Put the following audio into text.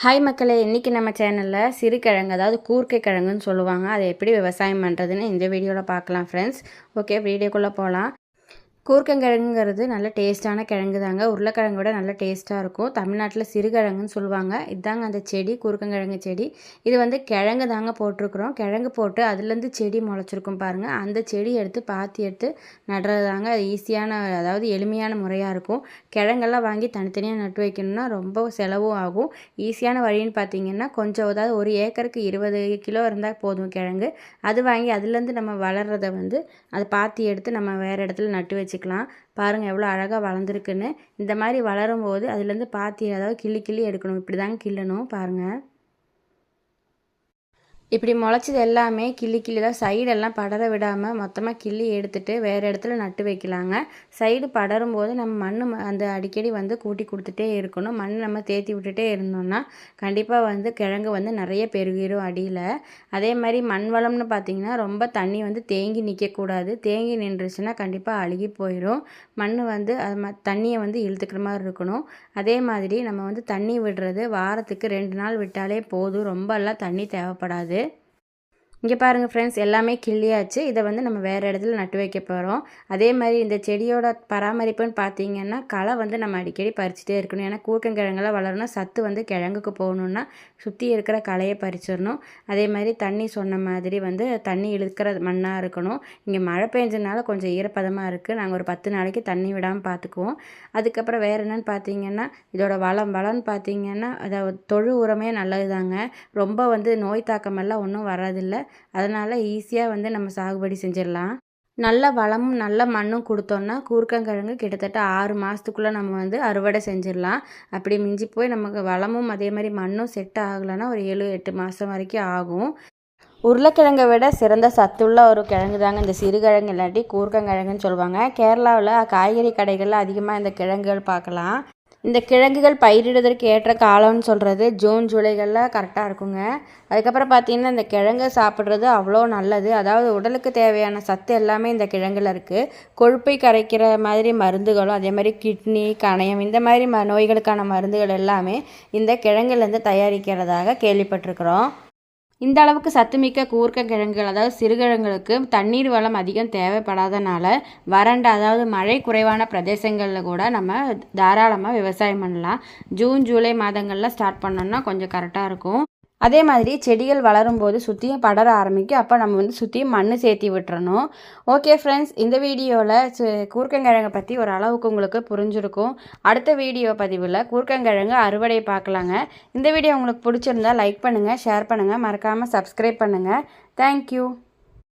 Hi மக்களே இன்றைக்கி நம்ம சேனலில் சிறுகிழங்கு அதாவது கூர்க்கை கிழங்குன்னு சொல்லுவாங்க. அதை எப்படி விவசாயம் பண்ணுறதுன்னு இந்த வீடியோவில் பார்க்கலாம் ஃப்ரெண்ட்ஸ் ஓகே வீடியோக்குள்ளே போகலாம் கூர்க்கங்கிழங்குங்கிறது நல்ல டேஸ்ட்டான கிழங்கு தாங்க உருளைக்கிழங்கு விட நல்ல டேஸ்ட்டாக இருக்கும். தமிழ்நாட்டில் சிறுகிழங்குன்னு சொல்லுவாங்க. இதாங்க அந்த செடி கூர்க்கங்கிழங்கு செடி. இது வந்து கிழங்கு தாங்க போட்டிருக்குறோம். கிழங்கு போட்டு அதுலேருந்து செடி முளைச்சிருக்கும் பாருங்கள் அந்த செடி எடுத்து பாத்தி எடுத்து நடுறது தாங்க அது ஈஸியான அதாவது எளிமையான முறையாக இருக்கும். கிழங்கெல்லாம் வாங்கி தனித்தனியாக நட்டு வைக்கணும்னா ரொம்ப செலவும் ஆகும். ஈஸியான வழின்னு பார்த்தீங்கன்னா கொஞ்சம் அதாவது ஒரு ஏக்கருக்கு இருபது கிலோ இருந்தால் போதும் கிழங்கு. அது வாங்கி அதுலேருந்து நம்ம வளர்கிறத வந்து அதை பாத்தி எடுத்து நம்ம வேறு இடத்துல நட்டு வச்சு வச்சுக்கலாம். பாருங்கள் எவ்வளோ அழகாக வளர்ந்துருக்குன்னு. இந்த மாதிரி வளரும்போது அதுலேருந்து பாத்தி ஏதாவது கிள்ளி கிள்ளி எடுக்கணும். இப்படி தாங்க கிள்ளணும் பாருங்கள் இப்படி முளைச்சது எல்லாமே கிள்ளி கிள்ளி தான். சைடெல்லாம் படர விடாமல் மொத்தமாக கிள்ளி எடுத்துகிட்டு வேறு இடத்துல நட்டு வைக்கலாங்க. சைடு படரும் போது நம்ம மண் அந்த அடிக்கடி வந்து கூட்டி கொடுத்துட்டே இருக்கணும். மண் நம்ம தேத்தி விட்டுட்டே இருந்தோம்னா கண்டிப்பாக வந்து கிழங்கு வந்து நிறைய பெருகிரும் அடியில். அதே மாதிரி மண் வளம்னு பார்த்திங்கன்னா ரொம்ப தண்ணி வந்து தேங்கி நிற்கக்கூடாது தேங்கி நின்றுச்சுன்னா கண்டிப்பாக அழுகி போயிடும் மண் வந்து அது ம தண்ணியை வந்து இழுத்துக்கிற மாதிரி இருக்கணும். அதே மாதிரி நம்ம வந்து தண்ணி விடுறது வாரத்துக்கு ரெண்டு நாள் விட்டாலே போதும். ரொம்பலாம் தண்ணி தேவைப்படாது. இங்கே பாருங்கள் ஃப்ரெண்ட்ஸ் எல்லாமே கிள்ளியாச்சு. இதை வந்து நம்ம வேறு இடத்துல நட்டு வைக்க போகிறோம் அதே மாதிரி இந்த செடியோட பராமரிப்புன்னு பார்த்தீங்கன்னா களை வந்து நம்ம அடிக்கடி பறிச்சுட்டே இருக்கணும். ஏன்னா கூக்கங்கிழங்கெல்லாம் வளரணும். சத்து வந்து கிழங்குக்கு போகணுன்னா சுற்றி இருக்கிற களையை பறிச்சிடணும். அதே மாதிரி தண்ணி சொன்ன மாதிரி வந்து தண்ணி இழுக்கிற மண்ணாக இருக்கணும். இங்கே மழை பெஞ்சதுனால கொஞ்சம் ஈரப்பதமாக இருக்குது நாங்கள் ஒரு பத்து நாளைக்கு தண்ணி விடாமல் பார்த்துக்குவோம் அதுக்கப்புறம் வேறு என்னென்னு பார்த்தீங்கன்னா இதோட வளம். வளம்னு பார்த்தீங்கன்னா அதாவது தொழு உரமே நல்லது தாங்க ரொம்ப வந்து நோய் தாக்கமெல்லாம் ஒன்றும் வராதில்லை அதனால் ஈஸியாக வந்து நம்ம சாகுபடி செஞ்சிடலாம். நல்ல வளமும் நல்ல மண்ணும் கொடுத்தோன்னா கூர்க்கங்கிழங்கு கிட்டத்தட்ட ஆறு மாதத்துக்குள்ளே நம்ம வந்து அறுவடை செஞ்சிடலாம். அப்படி மிஞ்சி போய் நமக்கு வளமும் அதே மாதிரி மண்ணும் செட் ஆகலைன்னா ஒரு ஏழு எட்டு மாதம் வரைக்கும் ஆகும். உருளைக்கிழங்கை விட சிறந்த சத்துள்ள ஒரு கிழங்கு தாங்க இந்த சிறுகிழங்கு இல்லாட்டி கூர்க்கங்கிழங்குன்னு சொல்லுவாங்க. கேரளாவில் காய்கறி கடைகளில் அதிகமாக இந்த கிழங்குகள் பார்க்கலாம். இந்த கிழங்குகள் பயிரிடுவதற்கு ஏற்ற காலம்னு சொல்கிறது ஜூன் ஜூலைகளில் கரெக்டாக இருக்குங்க. அதுக்கப்புறம் பார்த்திங்கன்னா இந்த கிழங்கு சாப்பிட்றது அவ்வளோ நல்லது. அதாவது உடலுக்கு தேவையான சத்து எல்லாமே இந்த கிழங்குல இருக்குது கொழுப்பை கரைக்கிற மாதிரி மருந்துகளும் அதே மாதிரி கிட்னி கணையம் இந்த மாதிரி ம நோய்களுக்கான மருந்துகள் எல்லாமே இந்த கிழங்குலேருந்து தயாரிக்கிறதாக கேள்விப்பட்டிருக்கிறோம். இந்த அளவுக்கு சத்துமிக்க கூர்க்க கிழங்குகள் அதாவது சிறுகிழங்குகளுக்கு தண்ணீர் வளம் அதிகம் தேவைப்படாதனால வறண்ட அதாவது மழை குறைவான பிரதேசங்களில் கூட நம்ம தாராளமாக விவசாயம் பண்ணலாம். ஜூன் ஜூலை மாதங்களில் ஸ்டார்ட் பண்ணோம்னா கொஞ்சம் கரெக்டாக இருக்கும். அதே மாதிரி செடிகள் வளரும் போது சுற்றியும் படர ஆரம்பிக்கும். அப்போ நம்ம வந்து சுற்றியும் மண் சேர்த்தி விட்டுறணும். ஓகே ஃப்ரெண்ட்ஸ் இந்த வீடியோவில் கூர்க்கங்கிழங்கை பற்றி ஒரு அளவுக்கு உங்களுக்கு புரிஞ்சிருக்கும். அடுத்த வீடியோ பதிவில் கூர்க்கங்கிழங்கு அறுவடை பார்க்கலாங்க. இந்த வீடியோ உங்களுக்கு பிடிச்சிருந்தா லைக் பண்ணுங்கள் ஷேர் பண்ணுங்கள் மறக்காமல் சப்ஸ்கிரைப் பண்ணுங்கள் தேங்க்யூ